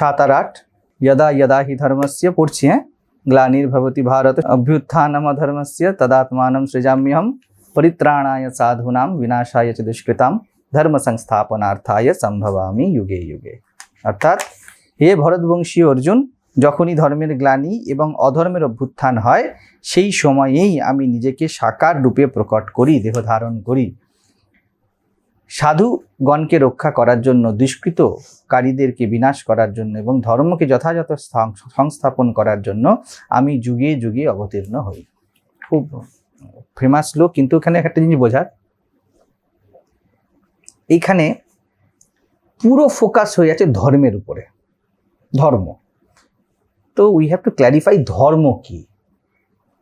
সাত আর আট। যদা যদা হি ধর্মস্য পড়ছি হ্যাঁ? গ্লানির্ভবতি ভারত। অভ্যুত্থানম ধর্মস্য তদাত্মানম সৃজাম্যহম পরিত্রাণায় সাধুনাম বিনাশায় দুষ্কৃতাম ধর্ম সংস্থাপনার্থায় সম্ভবামি যুগে যুগে। অর্থাৎ হে ভরতবংশী অর্জুন, যখনই ধর্মের গ্লানি এবং অধর্মের অভ্যুত্থান হয়, সেই সময়েই আমি নিজেকে সাকার রূপে প্রকট করি, দেহ ধারণ করি। সাধুগণকে রক্ষা করার জন্য, দুষ্কৃতকারীদেরকে বিনাশ করার জন্য এবং ধর্মকে যথাযথ সংস্থাপন করার জন্য আমি যুগে যুগে অবতীর্ণ হই। খুব ফেমাস লোক, কিন্তু এখানে একটা জিনিস বোঝার। এইখানে পুরো ফোকাস হয়ে আছে ধর্মের উপরে। ধর্ম। তো উই হ্যাভ টু ক্ল্যারিফাই ধর্ম কি?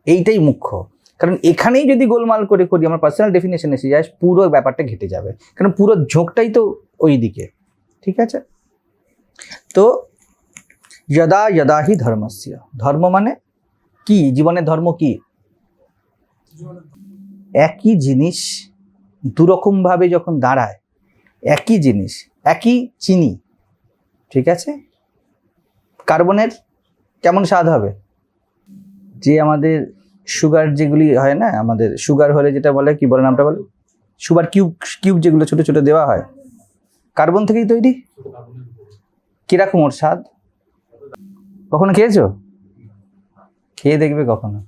এইটাই মুখ্য। কারণ এখানেই যদি গোলমাল করে করি, আমার পার্সোনাল ডেফিনেশন এসে যায়, পুরো ব্যাপারটা ঘেটে যাবে। কারণ পুরো ঝোঁকটাই তো ওই দিকে ঠিক আছে? তো, যদা যদা হি ধর্মস্য। ধর্ম মানে কি? জীবনের ধর্ম কি? একই জিনিস দুরকমভাবে যখন দাঁড়ায়, একই জিনিস, একই চিনি, ঠিক আছে? কার্বনের কেমন স্বাদ হবে? যে আমাদের সুগার যেগুলি হয় না, আমাদের সুগার হলে যেটা বলে, কি বলে নামটা বলে? সুগার কিউব কিউব যেগুলো ছোট ছোট দেওয়া হয়। কার্বন থেকেই তৈরি? কীরকম ওর স্বাদ? কখনো খেয়েছো? খেয়ে দেখবে কখনো।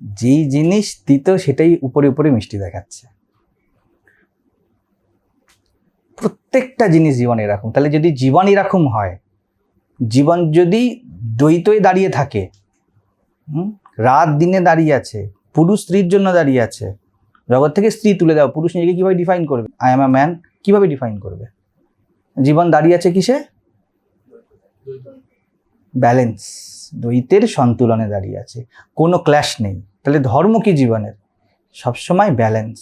যেই জিনিস দিত সেটাই উপরে উপরে মিষ্টি দেখাচ্ছে। প্রত্যেকটা জিনিস জীবন এরকম। তাহলে যদি জীবন এরকম হয়, জীবন যদি দ্বৈতই দাঁড়িয়ে থাকে রাত দিনে দাঁড়িয়ে আছে, পুরুষ স্ত্রীর জন্য দাঁড়িয়ে আছে। জগৎ থেকে স্ত্রী তুলে দাও, পুরুষ নিজেকে কীভাবে ডিফাইন করবে? আই এম আ ম্যান কীভাবে ডিফাইন করবে? জীবন দাঁড়িয়ে আছে কিসে? ব্যালেন্স দ্বৈতের সন্তুলনে দাঁড়িয়ে আছে। কোনো ক্ল্যাশ নেই। তাহলে ধর্ম কি জীবনের? সবসময় ব্যালেন্স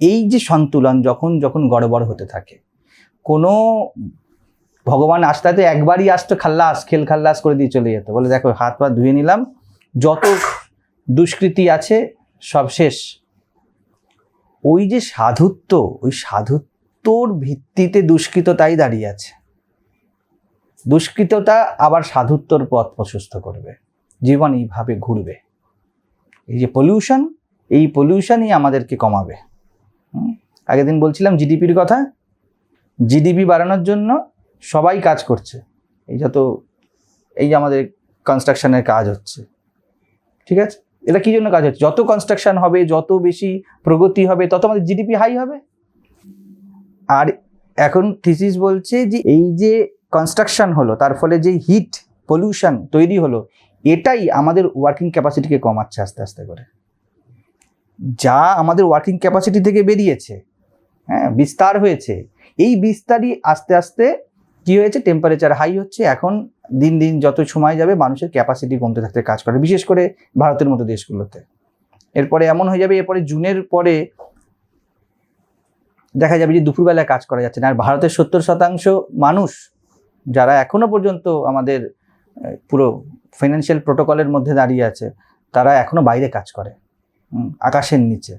এই যে সন্তুলন যখন যখন গড়বড় হতে থাকে, কোনো ভগবান আসতে একবারই আসতো খাল্লাস, খেল খাল্লাস করে দিয়ে চলে যেত। বলে দেখো, হাত পা ধুয়ে নিলাম, যত দুষ্কৃতি আছে, সব শেষ। ওই যে সাধুত্ব, ওই সাধুত্বর ভিত্তিতে দুষ্কৃততাই দাঁড়িয়ে আছে। দুষ্কৃততা আবার সাধুত্বর পথ প্রশস্ত করবে। জীবন এইভাবে ঘুরবে। এই যে পলিউশন এই পলিউশনই আমাদেরকে কমাবে। আগের দিন বলছিলাম জিডিপির কথা। জিডিপি বাড়ানোর জন্য সবাই কাজ করছে। এই যত, এই যে আমাদের কনস্ট্রাকশনের কাজ হচ্ছে। ঠিক আছে? এটা কি জন্য কাজ হচ্ছে? যত কনস্ট্রাকশন হবে, যত বেশি প্রগতি হবে, তত আমাদের জিডিপি হাই হবে। আর এখন থিসিস বলছে যে, এই যে কনস্ট্রাকশন হলো, তার ফলে যে হিট পলিউশন তৈরি হলো, এটাই আমাদের ওয়ার্কিং ক্যাপাসিটিকে কমাচ্ছে আস্তে আস্তে করে। যা আমাদের ওয়ার্কিং ক্যাপাসিটি থেকে বেরিয়েছে হ্যাঁ বিস্তার হয়েছে, এই বিস্তারই আস্তে আস্তে কি হয়েছে? টেম্পারেচার হাই হচ্ছে। এখন দিন দিন যত সময় যাবে, মানুষের ক্যাপাসিটি কমতে থাকতে কাজ করে। বিশেষ করে ভারতের মতো দেশগুলোতে। এরপরে এমন হয়ে যাবে, এরপরে জুনের পরে দেখা যাবে যে দুপুরবেলায় কাজ করা যাচ্ছে না। আর ভারতের সত্তর শতাংশ মানুষ যারা এখনও পর্যন্ত আমাদের পুরো ফিনান্সিয়াল প্রোটোকলের মধ্যে দাঁড়িয়ে আছে, তারা এখনও বাইরে কাজ করে। আকাশের নিচে।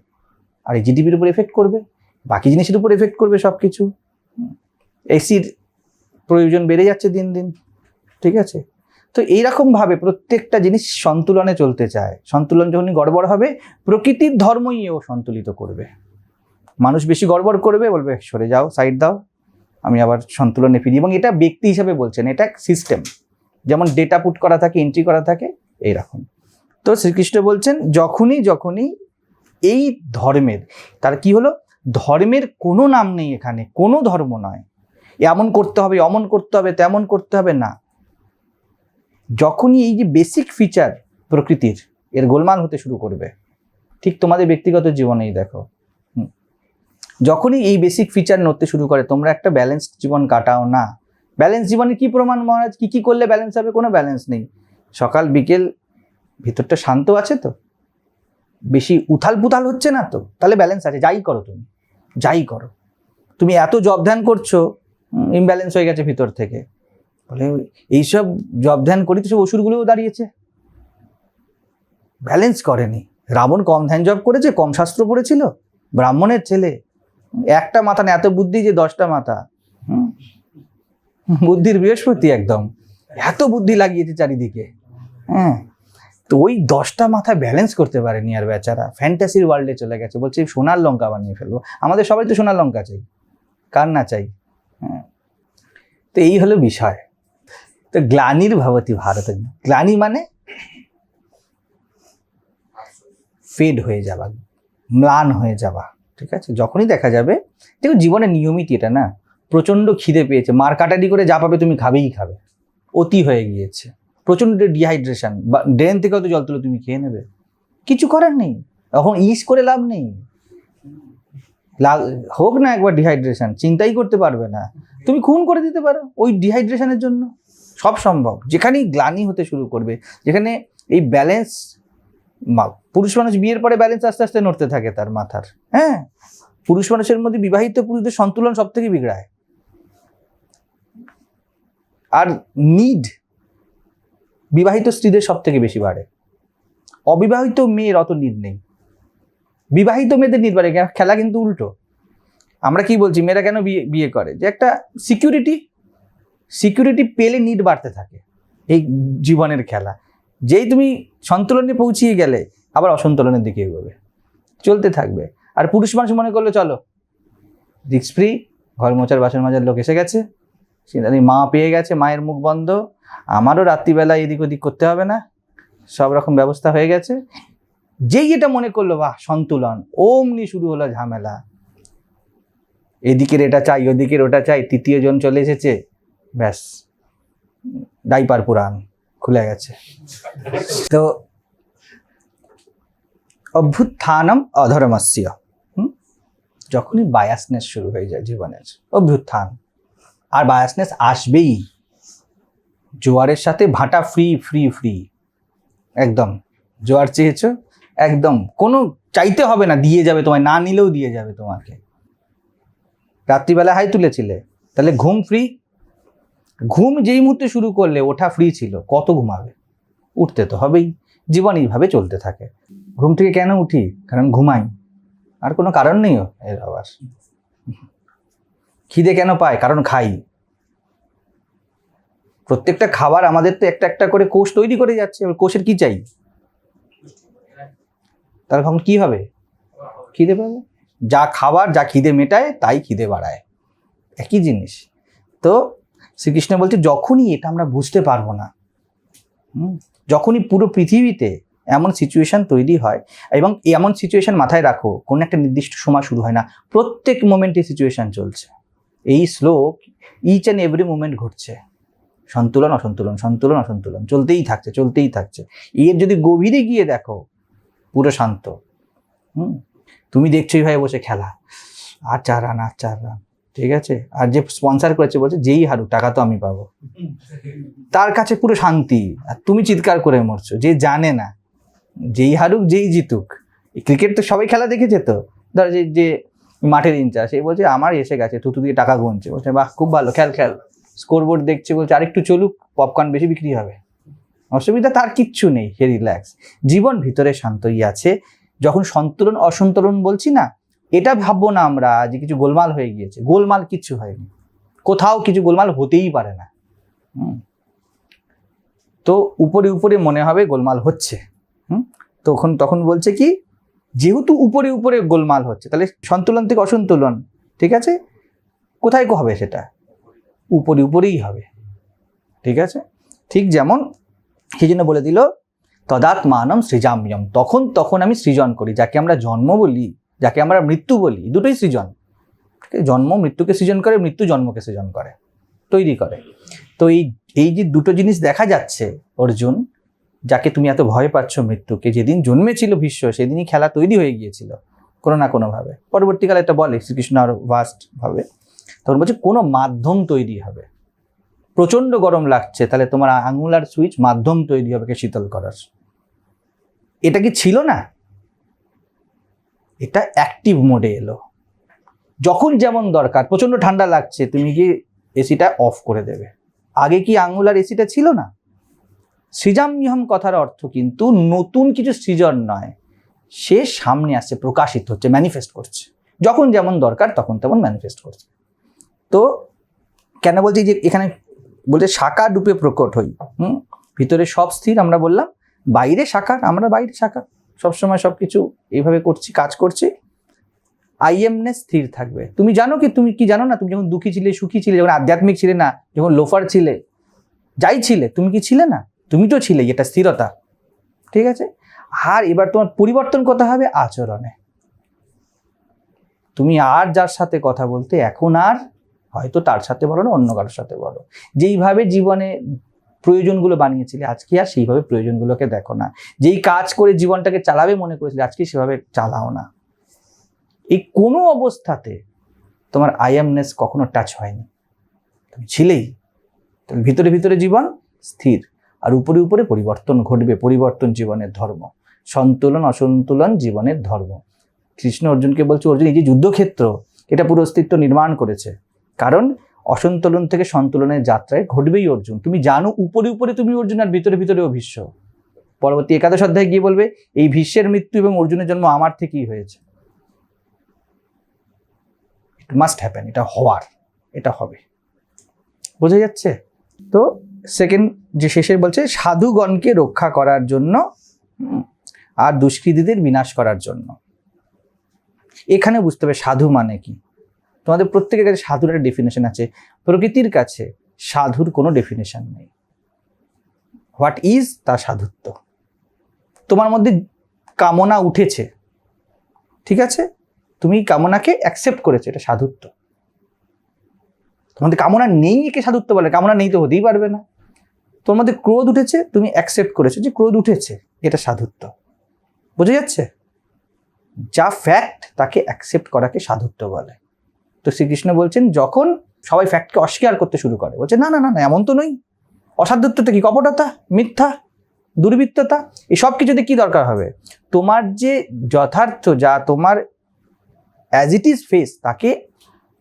আর এই জিডিপির উপর এফেক্ট করবে। বাকি জিনিসের উপর এফেক্ট করবে সব কিছু এসির প্রয়োজন বেড়ে যাচ্ছে দিন দিন, ঠিক আছে? তো এইরকমভাবে প্রত্যেকটা জিনিস সন্তুলনে চলতে চায়। সন্তুলন যখনই গড়বড় হবে, প্রকৃতির ধর্মই ও সন্তুলিত করবে। মানুষ বেশি গড়বড় করবে, বলবে, সরে যাও সাইড দাও, আমি আবার সন্তুলনে ফিরি। এবং এটা ব্যক্তি হিসাবে বলছেন, এটা এক সিস্টেম যেমন ডেটা পুট করা থাকে এন্ট্রি করা থাকে, এইরকম। তো শ্রীকৃষ্ণ বলছেন, যখনই যখনই এই ধর্মের, তার কি হলো? ধর্মের কোনো নাম নেই এখানে, কোনো ধর্ম নয়। এমন করতে হবে, অমন করতে হবে, তেমন করতে হবে না। যখনই এই যে বেসিক ফিচার প্রকৃতির, এর গোলমাল হতে শুরু করবে, ঠিক তোমাদের ব্যক্তিগত জীবনেই দেখো। যখনই এই বেসিক ফিচার নড়তে শুরু করে, তোমরা একটা ব্যালেন্সড জীবন কাটাও না। ব্যালেন্স জীবনে কি প্রমাণ মহারাজ? কি কি করলে ব্যালেন্স হবে? কোনো ব্যালেন্স নেই। সকাল, বিকেল, ভিতরটা শান্ত আছে তো? বেশি উথাল পুথাল হচ্ছে না তো? তাহলে ব্যালেন্স আছে, যাই করো তুমি, যাই করো। তুমি এত জব ধ্যান করছ ইমব্যালেন্স হয়ে গেছে ভিতর থেকে। বলে এইসব জব ধ্যান করি তো সব ওষুধগুলোও দাঁড়িয়েছে। ব্যালেন্স করেনি। রাবণ কম ধ্যান জব করেছে, কম শাস্ত্র পড়েছিল। ব্রাহ্মণের ছেলে। একটা মাথা না, এত বুদ্ধি যে দশটা মাথা? বুদ্ধির বৃহস্পতি একদম। এত বুদ্ধি লাগিয়েছে চারিদিকে। হ্যাঁ? তো ওই দশটা মাথা ব্যালেন্স করতে পারেনি আর বেচারা। ফ্যান্টাসির ওয়ার্ল্ডে চলে গেছে। বলছে সোনার লঙ্কা বানিয়ে ফেলব। আমাদের সবাই তো সোনার লঙ্কা চাই। কার না চাই? তো এই হলো বিষয়। তো গ্লানির ভবতী ভারত, গ্লানি মানে ফেড হয়ে যাওয়া, ম্লান হয়ে যাওয়া, ঠিক আছে? যখনই দেখা যাবে দেখো জীবনের নিয়মিত এটা না, প্রচণ্ড খিদে পেয়েছে, মার কাটারি করে যা পাবে তুমি খাবেই খাবে, অতি হয়ে গিয়েছে। প্রচণ্ড ডিহাইড্রেশন বা ড্রেন থেকেও তো জল তুলে তুমি খেয়ে নেবে। কিছু করার নেই, এখন ইস করে লাভ নেই। হোক না একবার ডিহাইড্রেশন চিন্তাই করতে পারবে না। তুমি খুন করে দিতে পারো ওই ডিহাইড্রেশনের জন্য। সব সম্ভব। যেখানেই গ্লানি হতে শুরু করবে, যেখানে এই ব্যালেন্স পুরুষ মানুষ বিয়ের পরে ব্যালেন্স আস্তে আস্তে নড়তে থাকে তার মাথার। হ্যাঁ? পুরুষ মানুষের মধ্যে বিবাহিত পুরুষদের সন্তুলন সব থেকে বিগড়ায়। আর নিড বিবাহিত স্ত্রীদের সব থেকে বেশি বাড়ে। অবিবাহিত মেয়ের অত নিড নেই। বিবাহিত মেয়েদের বাড়ে খেলা কিন্তু উল্টো। আমরা কি বলছি, মেয়েরা কেন বিয়ে বিয়ে করে? যে একটা সিকিউরিটি সিকিউরিটি পেলে নিড বাড়তে থাকে এই জীবনের খেলা। যেই তুমি সন্তুলনে পৌঁছিয়ে গেলে, আবার অসন্তুলনের দিকে এগোবে। চলতে থাকবে। আর পুরুষ মানুষ মনে করল, চলো রিক্স ফ্রি ঘর মোচার বাসন মাজার লোক এসে গেছে। সেখানে মা পেয়ে গেছে, মায়ের মুখ বন্ধ। আমারও রাত্রিবেলা এদিক ওদিক করতে হবে না। সব রকম ব্যবস্থা হয়ে গেছে। যেই এটা মনে করল, বাহ, সন্তুলন। অমনি শুরু হলো ঝামেলা। এদিকের এটা চাই, ওদিকের ওটা চাই, তৃতীয় জন চলে এসেছে, ব্যাস, ডাইপার পুরাণ, খুলে গেছে। তো, অভ্যুত্থানম অধর্মস্য? যখনই বায়াসনেস শুরু হয়ে যায় জীবনের, অভ্যুত্থান। আর বায়াসনেস আসবেই। জোয়ারের সাথে ভাটা ফ্রি ফ্রি ফ্রি একদম, জোয়ার চেয়েছো একদম। কোনো চাইতে হবে না, দিয়ে যাবে তোমায়, না নিলেও দিয়ে যাবে তোমাকে। রাত্রিবেলা হাই তুলেছিলে, তাহলে ঘুম ফ্রি ঘুম যেই মুহূর্তে শুরু করলে ওঠা ফ্রি ছিল, কত ঘুমাবে? উঠতে তো হবেই, জীবন এইভাবে চলতে থাকে। ঘুম থেকে কেন উঠি? কারণ ঘুমাই। আর কোনো কারণ নেই এর আবার। খিদে কেন পায়? কারণ খাই। প্রত্যেকটা খাবার আমাদের তো একটা একটা করে কোষ তৈরি করে যাচ্ছে কোষের কি চাই? তার তখন কি হবে? খিদে পাবে? যা খাবার, যা খিদে মেটায়, তাই খিদে বাড়ায়। একই জিনিস। তো শ্রীকৃষ্ণ বলছে, যখনই এটা আমরা বুঝতে পারব না যখনই পুরো পৃথিবীতে এমন সিচুয়েশান তৈরি হয় এবং এমন সিচুয়েশন মাথায় রাখো, কোনো একটা নির্দিষ্ট সময় শুরু হয় না, প্রত্যেক মোমেন্টে সিচুয়েশান চলছে। এই শ্লোক ইচ অ্যান্ড এভরি মোমেন্ট ঘটছে। সন্তুলন, অসন্তুলন সন্তুলন, অসন্তুলন, চলতেই থাকছে চলতেই থাকছে। এর যদি গভীরে গিয়ে দেখো পুরো শান্ত। হুম? তুমি দেখছোই ভাই বসে খেলা। আর চার রান, আর চার রান, ঠিক আছে? আর যে স্পন্সার করেছে বলছে, যেই হারুক, টাকা তো আমি পাবো। তার কাছে পুরো শান্তি। আর তুমি চিৎকার করে মরছো, যে জানে না। যেই হারুক, যেই জিতুক। ক্রিকেট তো সবাই খেলা দেখেছে তো। ধর যে যে মাঠের ইনচার্জ সে বলছে, আমার এসে গেছে তুতু দিয়ে টাকা গুনছে। বলছে, বাহ, খুব ভালো, খেল খেল। স্কোরবোর্ড দেখছে, বলছে, আরেকটু চলুক পপকর্ন বেশি বিক্রি হবে। অসুবিধা তার কিচ্ছু নেই, হে রিল্যাক্স জীবন ভিতরে শান্তই আছে। যখন সন্তুলন, অসন্তুলন বলছি না, এটা ভাববো না আমরা যে কিছু গোলমাল হয়ে গিয়েছে। গোলমাল কিচ্ছু হয়নি। কোথাও কিছু গোলমাল হতেই পারে না। তো উপরে উপরে মনে হবে গোলমাল হচ্ছে। হুম। তখন তখন বলছে কি, যেহেতু উপরে উপরে গোলমাল হচ্ছে, তাহলে সন্তুলন থেকে অসন্তুলন, ঠিক আছে? কোথায় হবে সেটা? উপরে উপরেই হবে। ঠিক আছে? ঠিক যেমন সেই জন্য বলে দিল? তদাত্মানম সৃজাম্যম। তখন তখন আমি সৃজন করি, যাকে আমরা জন্ম বলি, যাকে আমরা মৃত্যু বলি দুটোই সৃজন। জন্ম মৃত্যুকে সৃজন করে, মৃত্যু জন্মকে সৃজন করে, তৈরি করে। তো এই এই যে দুটো জিনিস দেখা যাচ্ছে, অর্জুন, যাকে তুমি এত ভয় পাচ্ছ মৃত্যুকে, যেদিন জন্মেছিল ভীষ্ম, সেদিনই খেলা তৈরি হয়ে গিয়েছিল, কোনো না কোনোভাবে। পরবর্তীকালে এটা বলে, শ্রীকৃষ্ণ আরও ভাস্ট ভাবে। তখন বলছে, কোনো মাধ্যম তৈরি হবে। প্রচণ্ড গরম লাগছে, তাহলে তোমার আঙুলার সুইচ মাধ্যম তৈরি হবে শীতল করার। এটা কি ছিল না? এটা অ্যাক্টিভ মোডে এলো। যখন যেমন দরকার প্রচণ্ড ঠান্ডা লাগছে, তুমি কি এসিটা অফ করে দেবে। আগে কি আঙুলার এসিটা ছিল না? সৃজাম্যহম কথার অর্থ কিন্তু নতুন কিছু সৃজন নয়, সে সামনে আসছে, প্রকাশিত হচ্ছে ম্যানিফেস্ট করছে। যখন যেমন দরকার, তখন তেমন ম্যানিফেস্ট করছে। তো কেন বলছি যে এখানে বলছে শাখা রূপে প্রকট হই, হুম? ভিতরে সব স্থির, আমরা বললাম, বাইরে সাকার আমরা বাইরে সাকার সবসময় সব কিছু এইভাবে করছি, কাজ করছি। আইএমনেস স্থির থাকবে। তুমি জানো কি, তুমি কি জানো না, তুমি যখন দুঃখী ছিলে, সুখী ছিলে, যখন আধ্যাত্মিক ছিলে না, যখন লোফার ছিলে, যাই ছিলে, তুমি কি ছিলে না? তুমি তো ছিলে, এটা স্থিরতা। ঠিক আছে? আর এবার তোমার পরিবর্তন কোথায় হবে আচরণে। তুমি আর যার সাথে কথা বলতে, এখন আর হয়তো তার সাথে বলো না, অন্য কারোর সাথে বলো। যেইভাবে জীবনে প্রয়োজনগুলো বানিয়েছিলে, আজকে আর সেইভাবে প্রয়োজনগুলোকে দেখো না। যেই কাজ করে জীবনটাকে চালাবে মনে করেছিলে, আজকে সেভাবে চালাও না। এই কোনো অবস্থাতে তোমার আইএমনেস কখনো টাচ হয়নি। তুমি ছিলেই। তাহলে ভিতরে ভিতরে জীবন স্থির। আর উপরে উপরে পরিবর্তন ঘটবে, পরিবর্তন জীবনের ধর্ম। সন্তুলন, অসন্তুলন জীবনের ধর্ম। কৃষ্ণ অর্জুনকে বলছে, অর্জুন, এই যে যুদ্ধক্ষেত্র, এটা পুরো অস্তিত্ব নির্মাণ করেছে। কারণ অসন্তুলন থেকে সন্তুলনের যাত্রায় ঘটবেই অর্জুন। তুমি জানো উপরে উপরে তুমি অর্জুন আর ভিতরে ভিতরেও ভীষ্ম পরবর্তী একাদশ অধ্যায় গিয়ে বলবে, এই ভীষ্মের মৃত্যু এবং অর্জুনের জন্ম আমার থেকেই হয়েছে। ইট মাস্ট হ্যাপেন এটা হওয়ার, এটা হবে। বোঝা যাচ্ছে? তো সেকেন্ড যে শেষে বলছে, সাধুগণকে রক্ষা করার জন্য আর দুষ্কৃতীদের বিনাশ করার জন্য। এখানে বুঝতে হবে সাধু মানে কি? তোমাদের প্রত্যেকের কাছে সাধুর একটা ডেফিনেশন আছে। প্রকৃতির কাছে সাধুর কোনো ডেফিনেশন নেই। হোয়াট ইজ তা সাধুত্ব। তোমার মধ্যে কামনা উঠেছে। ঠিক আছে? তুমি কামনাকে অ্যাকসেপ্ট করেছ, এটা সাধুত্ব। তোমাদের কামনা নেই একে সাধুত্ব বলে, কামনা নেই তো হতেই পারবে না। তোমার মধ্যে ক্রোধ উঠেছে, তুমি অ্যাকসেপ্ট করেছ যে ক্রোধ উঠেছে, এটা সাধুত্ব। বোঝা যাচ্ছে? যা ফ্যাক্ট তাকে অ্যাকসেপ্ট করাকে সাধুত্ব বলে। তো শ্রীকৃষ্ণ বলছেন, যখন সবাই ফ্যাক্টকে অস্বীকার করতে শুরু করে, বলছে, না না না না, এমন তো নই। অসাধ্যত্বতা কি, কপটতা, মিথ্যা, দুর্বৃত্ততা? এসব কিছুতে কি দরকার হবে? তোমার যে যথার্থ যা তোমার অ্যাজ ইট ইজ ফেস তাকে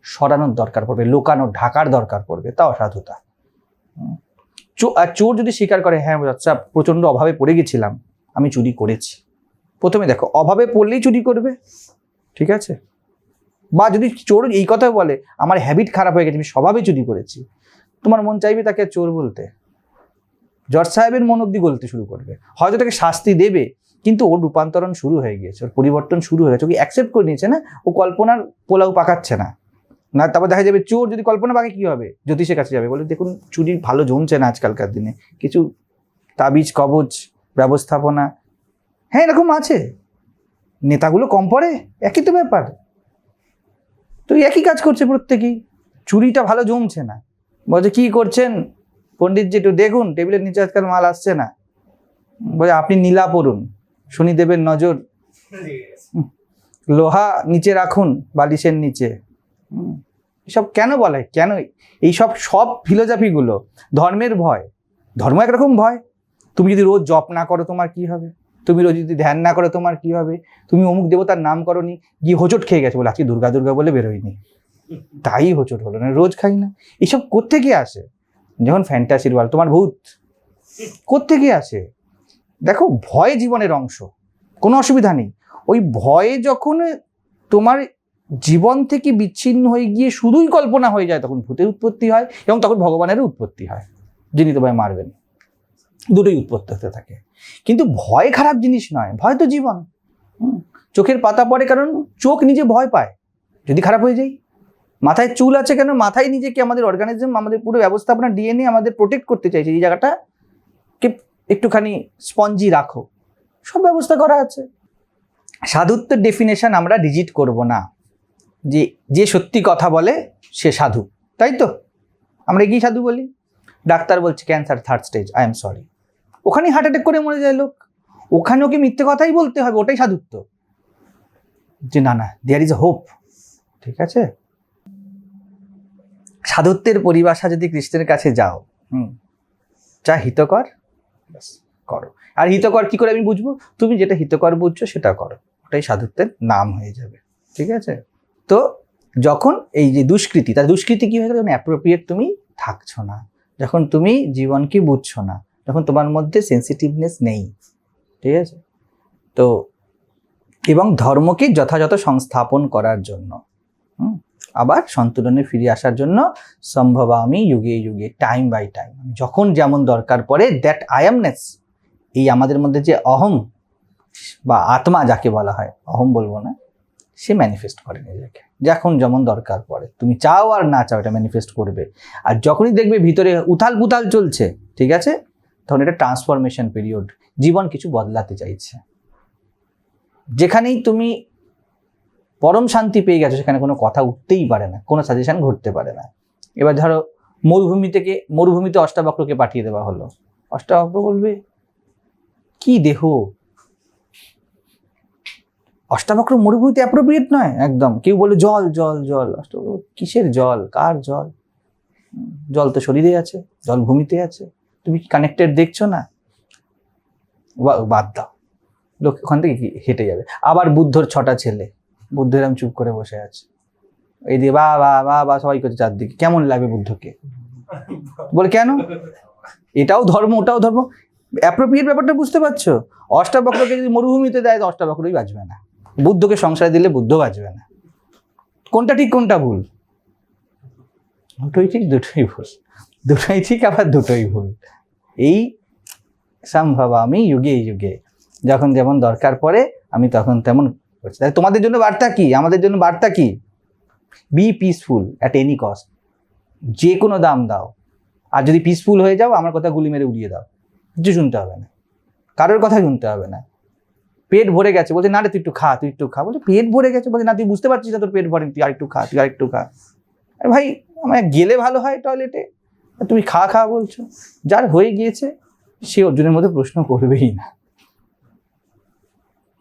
সরানোর দরকার পড়বে, লোকানোর, ঢাকার দরকার পড়বে, তা অসাধুতা আর চোর যদি স্বীকার করে হ্যাঁ আচ্ছা প্রচণ্ড অভাবে পড়ে গেছিলাম, আমি চুরি করেছি। প্রথমে দেখো, অভাবে পড়লেই চুরি করবে, ঠিক আছে? বা যদি চোর এই কথা বলে, আমার হ্যাবিট খারাপ হয়ে গেছে, আমি স্বভাবে চুরি করেছি। তোমার মন চাইবে তাকে চোর বলতে। জজ সাহেবের মন অব্দি গলতে শুরু করবে। হয়তো তাকে শাস্তি দেবে, কিন্তু ওর রূপান্তরণ শুরু হয়ে গিয়েছে, ওর পরিবর্তন শুরু হয়ে গেছে। ওকে অ্যাকসেপ্ট করে নিয়েছে না, ও কল্পনার পোলাও পাকাচ্ছে না। না, তারপর দেখা যাবে চোর যদি কল্পনা পাকে, কি হবে? জ্যোতিষের কাছে যাবে। বলে, দেখুন, চুরি ভালো জমছে না আজকালকার দিনে। কিছু তাবিজ, কবচ, ব্যবস্থাপনা। হ্যাঁ এরকম আছে। নেতাগুলো কম পড়ে? একই তো ব্যাপার। তো একই কাজ করছে প্রত্যেকেই। চুরিটা ভালো জমছে না। বলছে, কি করছেন? পণ্ডিতজি, একটু দেখুন, টেবিলের নিচে আজকাল মাল আসছে না। বলে আপনি নীলা পড়ুন, শনিদেবের নজর। লোহা নিচে রাখুন, বালিশের নিচে। এসব কেন বলে? কেন? এইসব সব ফিলোজফিগুলো ধর্মের ভয়। ধর্ম একরকম ভয়। তুমি যদি রোজ জপ না করো, তোমার কি হবে? তুমি রোজ যদি ধ্যান না করো, তোমার কি হবে? তুমি অমুক দেবতার নাম করনি, গিয়ে হোঁচট খেয়ে গেছে বলে, আজকে দুর্গা দুর্গা বলে বেরোয়নি। তাই হোঁচট হলো না, রোজ খাই না। এসব কোত্থেকে আসে? যখন ফ্যান্টাসির ওয়াল তোমার ভূত, কোত্থেকে আসে? দেখো, ভয় জীবনের অংশ, কোনো অসুবিধা নেই। ওই ভয়ে যখন তোমার জীবন থেকে বিচ্ছিন্ন হয়ে গিয়ে শুধুই কল্পনা হয়ে যায়, তখন ভূতের উৎপত্তি হয় এবং তখন ভগবানের উৎপত্তি হয়, যিনি তোমায় মারবেন। দুটোই উৎপত্তি হতে থাকে। কিন্তু ভয় খারাপ জিনিস নয়, ভয় তো জীবন। চোখের পাতা পড়ে কারণ চোখ নিজে ভয় পায়। যদি খারাপ হয়ে যায় মাথায় চুল আছে কেন? মাথায় নিজেকে আমাদের অর্গানিজম আমাদের পুরো ব্যবস্থাপনা ডিএনএ আমাদের প্রোটেক্ট করতে চাইছে। এই জায়গাটা কে একটুখানি স্পঞ্জি রাখো। সব ব্যবস্থা করা আছে। সাধুত্বের ডেফিনেশন আমরা ডিজিট করব না। যে যে সত্যি কথা বলে, সে সাধু। তাই তো? আমরা কি সাধু বলি? ডাক্তার বলছে cancer third stage I am sorry ওখানেই হার্ট অ্যাটাক করে মরে যায় লোক। ওখানে ওকে মিথ্যে কথাই বলতে হবে? ওটাই সাধুত্ব। যে না না দেয়ার ইজ এ হোপ ঠিক আছে? সাধুত্বের পরিভাষা যদি কৃষ্ণের কাছে যাও, হুম, যা হিতকর, ব্যাস, করো। আর হিতকর কি করে আমি বুঝব? তুমি যেটা হিতকর বুঝছ সেটা করো। ওটাই সাধুত্বের নাম হয়ে যাবে, ঠিক আছে? তো যখন এই যে দুষ্কৃতি, তার দুষ্কৃতি কি হয়ে গেল? অ্যাপ্রোপ্রিয়েট তুমি থাকছো না। যখন তুমি জীবনকে বুঝছ না যখন তোমার মধ্যে সেন্সিটিভনেস নেই, ঠিক আছে? তো এবং ধর্মকে যথাযথ সংস্থাপন করার জন্য আবার সন্তুলনে ফিরে আসার জন্য সম্ভব আমি যুগে যুগে টাইম বাই টাইম যখন যেমন দরকার পড়ে দ্যাট আয়ামনেস এই আমাদের মধ্যে যে অহম বা আত্মা যাকে বলা হয় অহম বলব না, সে ম্যানিফেস্ট করে নিজেকে। যখন যেমন দরকার পড়ে, তুমি চাও আর না চাও এটা ম্যানিফেস্ট করবে। আর যখনই দেখবে ভিতরে উথাল পুথাল চলছে, ঠিক আছে? তখন এটা ট্রান্সফরমেশন পিরিয়ড জীবন কিছু বদলাতে চাইছে। যেখানেই তুমি পরম শান্তি পেয়ে গেছো, সেখানে কোনো কথা উঠতেই পারে না, কোনো সাজেশন ঘটতে পারে না। এবার ধরো মরুভূমি থেকে, মরুভূমিতে অষ্টাবক্রকে পাঠিয়ে দেওয়া হলো। অষ্টাবক্র বলবে, কি দেহ? অষ্টাবক্র মরুভূমিতে অ্যাপ্রোপ্রিয়েট নয়, একদম। কেউ বলে, জল জল জল। অষ্টাবক্র কিসের জল? কার জল? জল তো শরীরে আছে, জল ভূমিতে আছে। তুমি কানেক্টেড দেখছ না? বাদ দাও। লোক ওখান থেকে হেঁটে যাবে। আবার বুদ্ধর ছটা ছেলে। বুদ্ধ এরম চুপ করে বসে আছে। এই দিয়ে বা বা বা বা সবাই করছে চারদিকে। কেমন লাগবে বুদ্ধকে? বলে, কেন? এটাও ধর্ম, ওটাও ধর্ম। অ্যাপ্রোপ্রিয়েট ব্যাপারটা বুঝতে পারছ? অষ্টাবক্রকে যদি মরুভূমিতে দেয়, তো অষ্টাবক্রই বাঁচবে না। বুদ্ধকে সংসারে দিলে বুদ্ধ বাঁচবে না। কোনটা ঠিক, কোনটা ভুল? দুটোই ঠিক, দুটোই ভুল। দুটোই ঠিক, আবার দুটোই ভুল। এই সম্ভব আমি যুগে যুগে, যখন যেমন দরকার পড়ে, আমি তখন তেমন করছি। তাহলে তোমাদের জন্য বার্তা কি? আমাদের জন্য বার্তা কি? Be peaceful at any cost যে কোনো দাম দাও। আর যদি পিসফুল হয়ে যাও, আমার কথা গুলি মেরে উড়িয়ে দাও। কিছু শুনতে হবে না। কারোর কথা শুনতে হবে না। পেট ভরে গেছে, বলছে, না রে, তুই একটু খা, তুই একটু খা। বলছে, পেট ভরে গেছে? বলছে, না, তুই বুঝতে পারছিস না তোর পেট ভরে তুই আরেকটু খা, তুই আরেকটু খা। আরে ভাই, আমার গেলে ভালো হয় টয়লেটে। তুমি খা খা বলছো। যার হয়ে গিয়েছে সে অর্জুনের মধ্যে প্রশ্ন করবেই না।